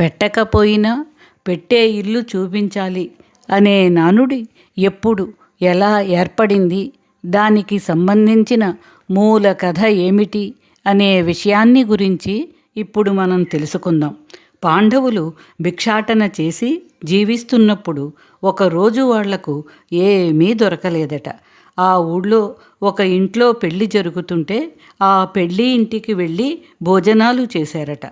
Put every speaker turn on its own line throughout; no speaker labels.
పెట్టకపోయినా పెట్టే ఇల్లు చూపించాలి అనే నానుడి ఎప్పుడు ఎలా ఏర్పడింది దానికి సంబంధించిన మూల కథ ఏమిటి అనే విషయాన్ని గురించి ఇప్పుడు మనం తెలుసుకుందాం. పాండవులు భిక్షాటన చేసి జీవిస్తున్నప్పుడు ఒకరోజు వాళ్ళకు ఏమీ దొరకలేదట. ఆ ఊళ్ళో ఒక ఇంట్లో పెళ్ళి జరుగుతుంటే ఆ పెళ్ళి ఇంటికి వెళ్ళి భోజనాలు చేశారట.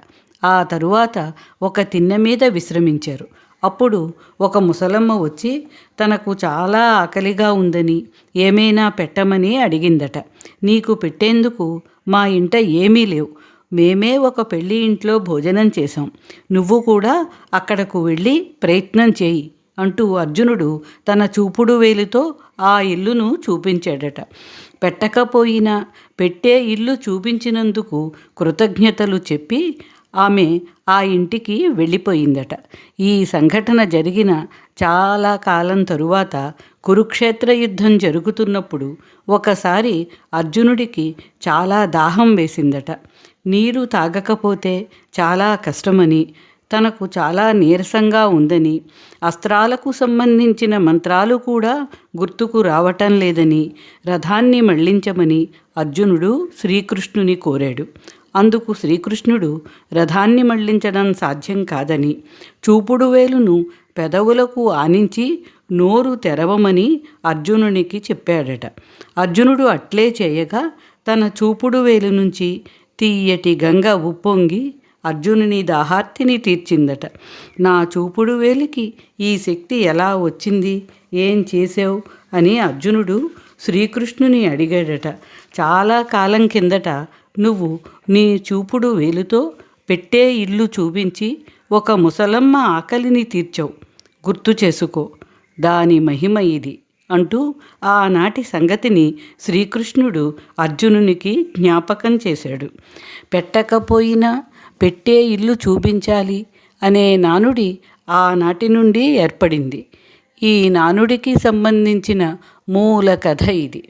ఆ తరువాత ఒక తిన్నె మీద విశ్రమించారు. అప్పుడు ఒక ముసలమ్మ వచ్చి తనకు చాలా ఆకలిగా ఉందని ఏమైనా పెట్టమని అడిగిందట. నీకు పెట్టేందుకు మా ఇంట ఏమీ లేవు. మేమే ఒక పెళ్ళి ఇంట్లో భోజనం చేశాం. నువ్వు కూడా అక్కడకు వెళ్ళి ప్రయత్నం చేయి అంటూ అర్జునుడు తన చూపుడు వేలితో ఆ ఇల్లును చూపించాడట. పెట్టకపోయినా పెట్టే ఇల్లు చూపించినందుకు కృతజ్ఞతలు చెప్పి ఆమె ఆ ఇంటికి వెళ్ళిపోయిందట. ఈ సంఘటన జరిగిన చాలా కాలం తరువాత కురుక్షేత్ర యుద్ధం జరుగుతున్నప్పుడు ఒకసారి అర్జునుడికి చాలా దాహం వేసిందట. నీరు తాగకపోతే చాలా కష్టమని తనకు చాలా నీరసంగా ఉందని అస్త్రాలకు సంబంధించిన మంత్రాలు కూడా గుర్తుకు రావటం లేదని రథాన్ని మళ్ళించమని అర్జునుడు శ్రీకృష్ణుని కోరాడు. అందుకు శ్రీకృష్ణుడు రథాన్ని మళ్ళించడం సాధ్యం కాదని చూపుడు వేలును పెదవులకు ఆనించి నోరు తెరవమని అర్జునునికి చెప్పాడట. అర్జునుడు అట్లే చేయగా తన చూపుడు వేలు నుంచి తీయటి గంగ ఉప్పొంగి అర్జునుని దాహార్తిని తీర్చిందట. నా చూపుడు వేలికి ఈ శక్తి ఎలా వచ్చింది? ఏం చేసావు అని అర్జునుడు శ్రీకృష్ణుని అడిగాడట. చాలా కాలం కిందట నువ్వు నీ చూపుడు వేలుతో పెట్టే ఇల్లు చూపించి ఒక ముసలమ్మ ఆకలిని తీర్చావు. గుర్తు చేసుకో. దాని మహిమ ఇది అంటూ ఆనాటి సంగతిని శ్రీకృష్ణుడు అర్జునునికి జ్ఞాపకం చేశాడు. పెట్టకపోయినా పెట్టే ఇల్లు చూపించాలి అనే నానుడి ఆనాటి నుండి ఏర్పడింది. ఈ నానుడికి సంబంధించిన మూల కథ ఇది.